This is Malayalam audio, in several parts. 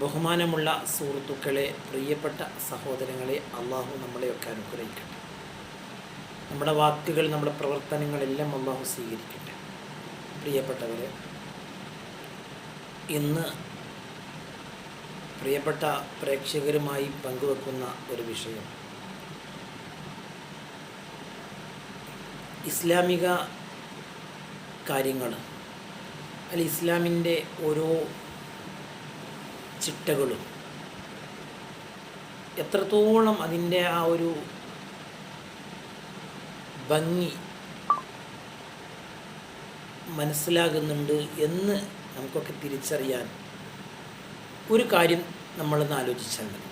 ബഹുമാനമുള്ള സുഹൃത്തുക്കളെ പ്രിയപ്പെട്ട സഹോദരങ്ങളെ അള്ളാഹു നമ്മളെയൊക്കെ അനുഗ്രഹിക്കട്ടെ. നമ്മുടെ വാക്കുകൾ നമ്മുടെ പ്രവർത്തനങ്ങളെല്ലാം അള്ളാഹു സ്വീകരിക്കട്ടെ. പ്രിയപ്പെട്ടവരെ ഇന്ന് പ്രിയപ്പെട്ട പ്രേക്ഷകരുമായി പങ്കുവെക്കുന്ന ഒരു വിഷയം. ഇസ്ലാമിക കാര്യങ്ങൾ അല്ല ഇസ്ലാമിന്റെ ഓരോ ചിട്ടകളും എത്രത്തോളം അതിന്റെ ആ ഒരു ഭംഗി മനസ്സിലാകുന്നുണ്ട് എന്ന് നമുക്കൊക്കെ തിരിച്ചറിയാൻ ഒരു കാര്യം നമ്മളൊന്ന് ആലോചിച്ചാൽ മതി.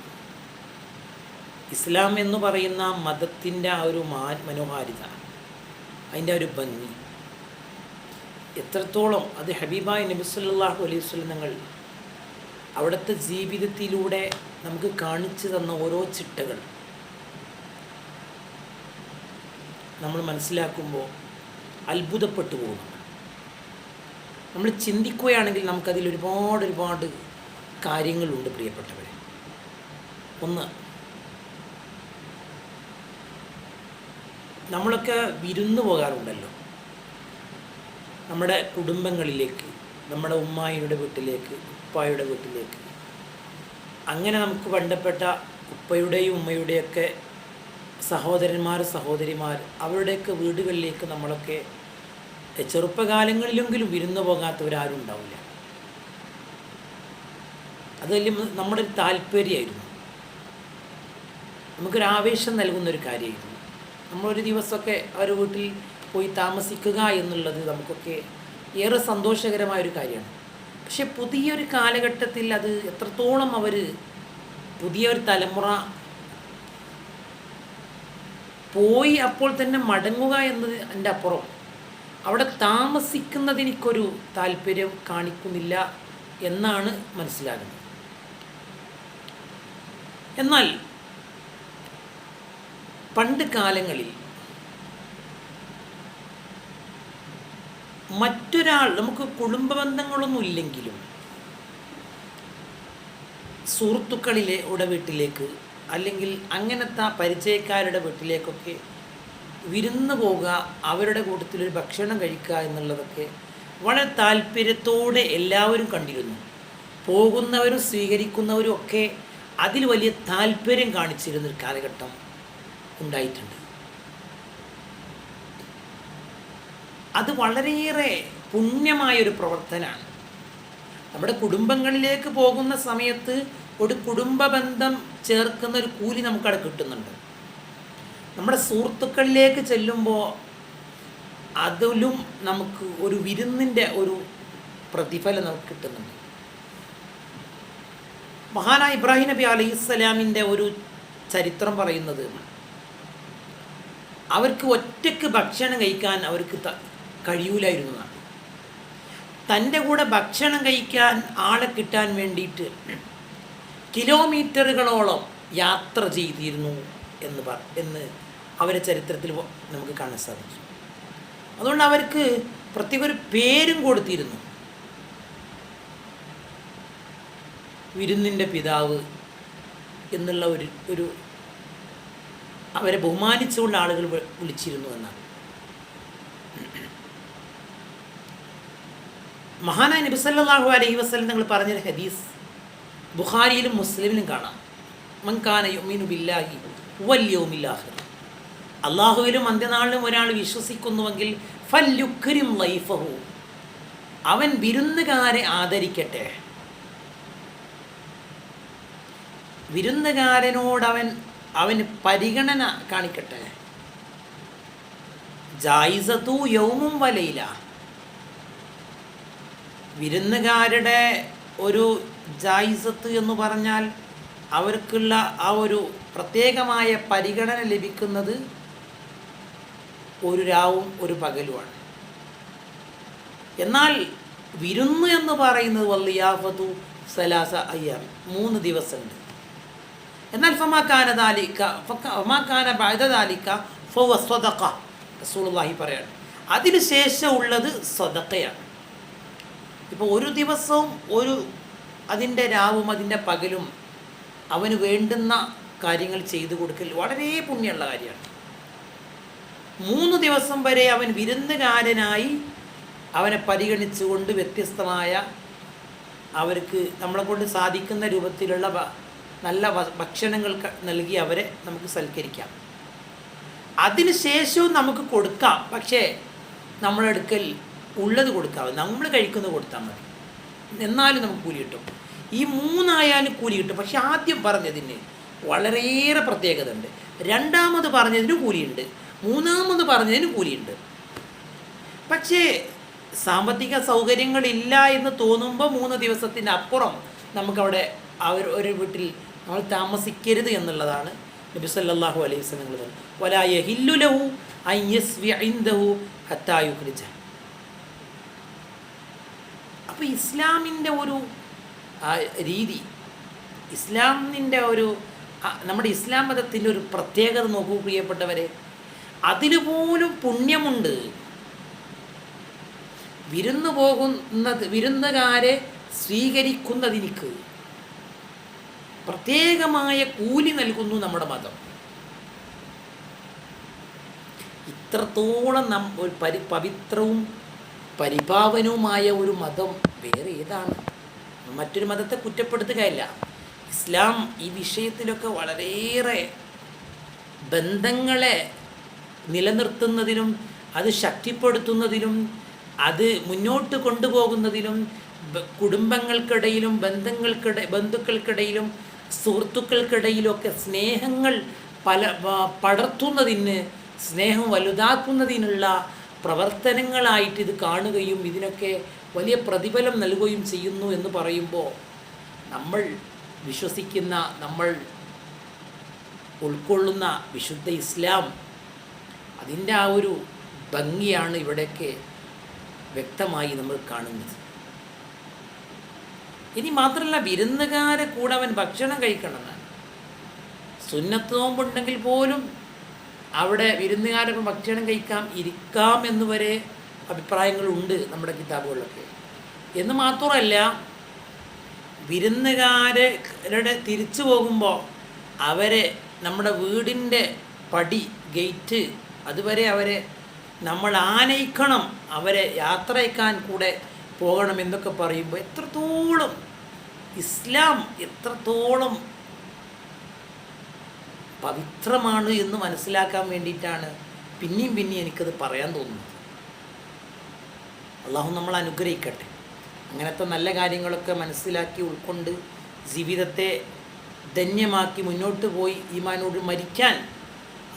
ഇസ്ലാം എന്ന് പറയുന്ന മതത്തിന്റെ ആ ഒരു മാ മനോഹാരിത അതിന്റെ ഒരു ഭംഗി എത്രത്തോളം അത് ഹബീബായ നബി സല്ലല്ലാഹു അലൈഹി വസല്ലം നിങ്ങൾ അവിടുത്തെ ജീവിതത്തിലൂടെ നമുക്ക് കാണിച്ചു തന്ന ഓരോ ചിട്ടകൾ നമ്മൾ മനസ്സിലാക്കുമ്പോൾ അത്ഭുതപ്പെട്ടു പോകുന്നു. നമ്മൾ ചിന്തിക്കുകയാണെങ്കിൽ നമുക്കതിൽ ഒരുപാട് ഒരുപാട് കാര്യങ്ങളുണ്ട് പ്രിയപ്പെട്ടവരെ. ഒന്ന് നമ്മളൊക്കെ വിരുന്നു പോകാറുണ്ടല്ലോ. നമ്മുടെ കുടുംബങ്ങളിലേക്ക് നമ്മുടെ ഉമ്മായിയുടെ വീട്ടിലേക്ക് ഉപ്പായുടെ വീട്ടിലേക്ക്. അങ്ങനെ നമുക്ക് ബന്ധപ്പെട്ട ഉപ്പയുടെയും ഉമ്മയുടെയൊക്കെ സഹോദരന്മാർ സഹോദരിമാർ അവരുടെയൊക്കെ വീടുകളിലേക്ക് നമ്മളൊക്കെ ചെറുപ്പകാലങ്ങളിലെങ്കിലും വിരുന്ന് പോകാത്തവരാരും ഉണ്ടാവില്ല അത് നമ്മുടെ ഒരു താല്പര്യമായിരുന്നു. നമുക്കൊരു ആവേശം നൽകുന്നൊരു കാര്യമായിരുന്നു. നമ്മളൊരു ദിവസമൊക്കെ അവർ വീട്ടിൽ പോയി താമസിക്കുക എന്നുള്ളത് നമുക്കൊക്കെ ഏറെ സന്തോഷകരമായൊരു കാര്യമാണ്. പക്ഷെ പുതിയൊരു കാലഘട്ടത്തിൽ അത് എത്രത്തോളം അവർ പുതിയ ഒരു തലമുറ പോയി അപ്പോൾ തന്നെ മടങ്ങുക എന്നത് എന്റെ അപ്പുറം. അവിടെ താമസിക്കുന്നതിനൊരു താല്പര്യം കാണിക്കുന്നില്ല എന്നാണ് മനസ്സിലാകുന്നത്. എന്നാൽ പണ്ട് കാലങ്ങളിൽ മറ്റൊരാൾ നമുക്ക് കുടുംബ ബന്ധങ്ങളൊന്നും ഇല്ലെങ്കിലും സുഹൃത്തുക്കളിലെ ഉടവീട്ടിലേക്ക് അല്ലെങ്കിൽ അങ്ങനത്തെ പരിചയക്കാരുടെ വീട്ടിലേക്കൊക്കെ വിരുന്ന് പോകുക അവരുടെ കൂട്ടത്തിൽ ഒരു ഭക്ഷണം കഴിക്കുക എന്നുള്ളതൊക്കെ വളരെ താല്പര്യത്തോടെ എല്ലാവരും കണ്ടിരുന്നു. പോകുന്നവരും സ്വീകരിക്കുന്നവരും ഒക്കെ അതിൽ വലിയ താല്പര്യം കാണിച്ചിരുന്നൊരു കാലഘട്ടം ഉണ്ടായിട്ടുണ്ട്. അത് വളരെയേറെ പുണ്യമായൊരു പ്രവർത്തനമാണ്. നമ്മുടെ കുടുംബങ്ങളിലേക്ക് പോകുന്ന സമയത്ത് ഒരു കുടുംബ ബന്ധം ചേർക്കുന്ന ഒരു കൂലി നമുക്കവിടെ കിട്ടുന്നുണ്ട്. നമ്മുടെ സുഹൃത്തുക്കളിലേക്ക് ചെല്ലുമ്പോൾ അതിലും നമുക്ക് ഒരു വിരുന്നിന്റെ ഒരു പ്രതിഫലം നമുക്ക് കിട്ടുന്നുണ്ട്. മഹാനായ ഇബ്രാഹിം നബി അലൈഹി സ്വലാമിന്റെ ഒരു ചരിത്രം പറയുന്നത് അവർക്ക് ഒറ്റയ്ക്ക് ഭക്ഷണം കഴിക്കാൻ അവർക്ക് കഴിയൂലായിരുന്നു തന്റെ കൂടെ ഭക്ഷണം കഴിക്കാൻ ആളെ കിട്ടാൻ വേണ്ടിയിട്ട് കിലോമീറ്ററുകളോളം യാത്ര ചെയ്തിരുന്നു എന്ന് പറ എന്ന് അവരെ ചരിത്രത്തിൽ നമുക്ക് കാണാൻ സാധിക്കും. അതുകൊണ്ട് അവർക്ക് പ്രത്യേക ഒരു പേരും കൊടുത്തിരുന്നു. വിരുന്നിന്റെ പിതാവ് എന്നുള്ള ഒരു ഒരു അവരെ ബഹുമാനിച്ചുകൊണ്ട് ആളുകൾ വിളിച്ചിരുന്നു എന്നാണ്. മഹാനായ നബിസല്ലാഹു അലൈഹി വസ്ലം നിങ്ങൾ പറഞ്ഞൊരു ഹദീസ് ബുഖാരിയിലും മുസ്ലിമിലും കാണാം. മങ്കാന യൊമീനു ബില്ലാഹി വല്യവുമില്ലാഹിർ അള്ളാഹുവിലും അന്ത്യനാളിലും ഒരാൾ വിശ്വസിക്കുന്നുവെങ്കിൽ ഫല്ലുക്കരിം ലൈഫഹു. അവൻ വിരുന്നുകാരെ ആദരിക്കട്ടെ. വിരുന്നുകാരനോടവൻ അവന് പരിഗണന കാണിക്കട്ടെ. ജായിസത്തു യൗമും വലയില വിരുന്നുകാരുടെ ഒരു ജായിസത്ത് എന്ന് പറഞ്ഞാൽ അവർക്കുള്ള ആ ഒരു പ്രത്യേകമായ പരിഗണന ലഭിക്കുന്നത് ഒരു രാവും ഒരു പകലുമാണ്. എന്നാൽ വിരുന്ന് എന്ന് പറയുന്നത് വള്ളിയാഫതു സലാസ അയ്യാം. മൂന്ന് ദിവസമുണ്ട്. എന്നാൽ ഫമാക്കാന ദാലിക്ക ഫമാക്കാന ബാധ ദാലിക്ക ഫവ സ്വതക്ക പറയാണ്. അതിനുശേഷം ഉള്ളത് സ്വതക്കയാണ് ഇപ്പോൾ ഒരു ദിവസവും ഒരു അതിന്റെ രാവും അതിന്റെ പകലും അവന് വേണ്ടുന്ന കാര്യങ്ങൾ ചെയ്തു കൊടുക്കൽ വളരെ പുണ്യമുള്ള കാര്യമാണ്. മൂന്ന് ദിവസം വരെ അവൻ വിരുന്നുകാരനായി അവനെ പരിഗണിച്ചുകൊണ്ട് വ്യത്യസ്തമായ അവർക്ക് നമ്മളെ കൊണ്ട് സാധിക്കുന്ന രൂപത്തിലുള്ള നല്ല ഭക്ഷണങ്ങൾ നൽകി അവരെ നമുക്ക് സൽക്കരിക്കാം. അതിനുശേഷവും നമുക്ക് കൊടുക്കാം. പക്ഷേ നമ്മുടെ അടുക്കൽ ഉള്ളത് കൊടുക്കാം നമ്മൾ കഴിക്കുന്നത് കൊടുത്താൽ മതി. എന്നാലും നമുക്ക് കൂലി കിട്ടും. ഈ മൂന്നായാലും കൂലി കിട്ടും. പക്ഷെ ആദ്യം പറഞ്ഞതിന് വളരെയേറെ പ്രത്യേകത ഉണ്ട് രണ്ടാമത് പറഞ്ഞതിന് കൂലിയുണ്ട്. മൂന്നാമത് പറഞ്ഞതിന് കൂലിയുണ്ട്. പക്ഷേ സാമ്പത്തിക സൗകര്യങ്ങളില്ല എന്ന് തോന്നുമ്പോൾ മൂന്ന് ദിവസത്തിന് അപ്പുറം നമുക്കവിടെ അവർ ഒരു വീട്ടിൽ നമ്മൾ താമസിക്കരുത് എന്നുള്ളതാണ് നബി സല്ലല്ലാഹു അലൈഹി വസല്ലം വലാ യഹില്ലു ലഹു അൻ യസ്വി ഇൻദഹു ഹത്താ യുഖ്രിജ. അപ്പോൾ ഇസ്ലാമിന്റെ ഒരു രീതി ഇസ്ലാമിന്റെ ഒരു നമ്മുടെ ഇസ്ലാം മതത്തിന്റെ ഒരു പ്രത്യേകത നോക്കൂ പ്രിയപ്പെട്ടവരെ. അതിന് പോലും പുണ്യമുണ്ട്. വിരുന്നു പോകുന്നത് വിരുന്നുകാരെ സ്വീകരിക്കുന്നതിനിക്ക് പ്രത്യേകമായ കൂലി നൽകുന്നു നമ്മുടെ മതം. ഇത്രത്തോളം നം ഒരു പരി പവിത്രവും പരിപാവനവുമായ ഒരു മതം വേറെ ഏതാണ്? മറ്റൊരു മതത്തെ കുറ്റപ്പെടുത്തുകയല്ല. ഇസ്ലാം ഈ വിഷയത്തിലൊക്കെ വളരെയേറെ ബന്ധങ്ങളെ നിലനിർത്തുന്നതിനും അത് ശക്തിപ്പെടുത്തുന്നതിനും അത് മുന്നോട്ട് കൊണ്ടുപോകുന്നതിനും കുടുംബങ്ങൾക്കിടയിലും ബന്ധങ്ങൾക്കിട ബന്ധുക്കൾക്കിടയിലും സുഹൃത്തുക്കൾക്കിടയിലൊക്കെ സ്നേഹങ്ങൾ പല പടർത്തുന്നതിന് സ്നേഹം വലുതാക്കുന്നതിനുള്ള പ്രവർത്തനങ്ങളായിട്ട് ഇത് കാണുകയും ഇതിനൊക്കെ വലിയ പ്രതിഫലം നൽകുകയും ചെയ്യുന്നു എന്ന് പറയുമ്പോൾ നമ്മൾ വിശ്വസിക്കുന്ന നമ്മൾ ഉൾക്കൊള്ളുന്ന വിശുദ്ധ ഇസ്ലാം അതിന്റെ ആ ഒരു ഭംഗിയാണ് ഇവിടെയൊക്കെ വ്യക്തമായി നമ്മൾ കാണുന്നത്. ഇനി മാത്രമല്ല വിരുന്നുകാരെ കൂടെ അവൻ ഭക്ഷണം കഴിക്കണമെന്നാണ് സുന്നത്ത് നോമ്പുണ്ടെങ്കിൽ പോലും അവിടെ വിരുന്നുകാരൊപ്പം ഭക്ഷണം കഴിക്കാം ഇരിക്കാം എന്ന് വരെ അഭിപ്രായങ്ങളുണ്ട് നമ്മുടെ കിതാബുകളിലൊക്കെ. എന്ന് മാത്രമല്ല വിരുന്നുകാരുടെ തിരിച്ചു പോകുമ്പോൾ അവരെ നമ്മുടെ വീടിന്റെ പടി ഗേറ്റ് അതുവരെ അവരെ നമ്മൾ ആനയിക്കണം അവരെ യാത്രയ്ക്കാൻ കൂടെ പോകണം എന്നൊക്കെ പറയുമ്പോൾ എത്രത്തോളം ഇസ്ലാം എത്രത്തോളം പവിത്രമാണ് എന്ന് മനസ്സിലാക്കാൻ വേണ്ടിയിട്ടാണ് പിന്നെയും പിന്നെയും എനിക്കത് പറയാൻ തോന്നുന്നത്. അള്ളാഹു നമ്മൾ അനുഗ്രഹിക്കട്ടെ. അങ്ങനത്തെ നല്ല കാര്യങ്ങളൊക്കെ മനസ്സിലാക്കി ഉൾക്കൊണ്ട് ജീവിതത്തെ ധന്യമാക്കി മുന്നോട്ട് പോയി ഈമാനോട് മരിക്കാൻ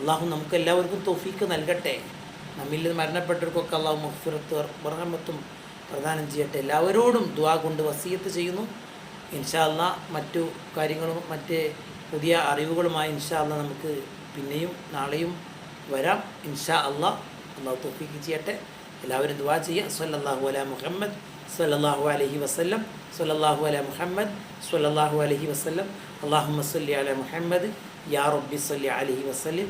അള്ളാഹു നമുക്ക് എല്ലാവർക്കും തോഫീക്ക് നൽകട്ടെ. നമ്മിൽ മരണപ്പെട്ടവർക്കൊക്കെ അള്ളാഹു മഫിറത്ത് ബർഹമത്തും പ്രദാനം ചെയ്യട്ടെ. എല്ലാവരോടും ദുആ കൊണ്ട് വസീയത്ത് ചെയ്യുന്നു. ഇൻഷാ അല്ലാ മറ്റു കാര്യങ്ങളും മറ്റ് പുതിയ അറിവുകളുമായി ഇൻഷാ അല്ലാ നമുക്ക് പിന്നെയും നാളെയും വരാം. ഇൻഷാ അള്ളാഹ് അള്ളാഹു തോഫീക്ക് ചെയ്യട്ടെ. എല്ലാവരും ദുആ ചെയ്യുക. സല്ലല്ലാഹു അല മുഹമ്മദ് സല്ലല്ലാഹു അലഹി വസല്ലം സല്ലല്ലാഹു അല മുഹമ്മദ് സല്ലല്ലാഹു അലഹി വസല്ലം. അള്ളാഹു സല്ലി അല മുഹമ്മദ് യാ റബ്ബി സല്ലി അലഹി വസല്ലം.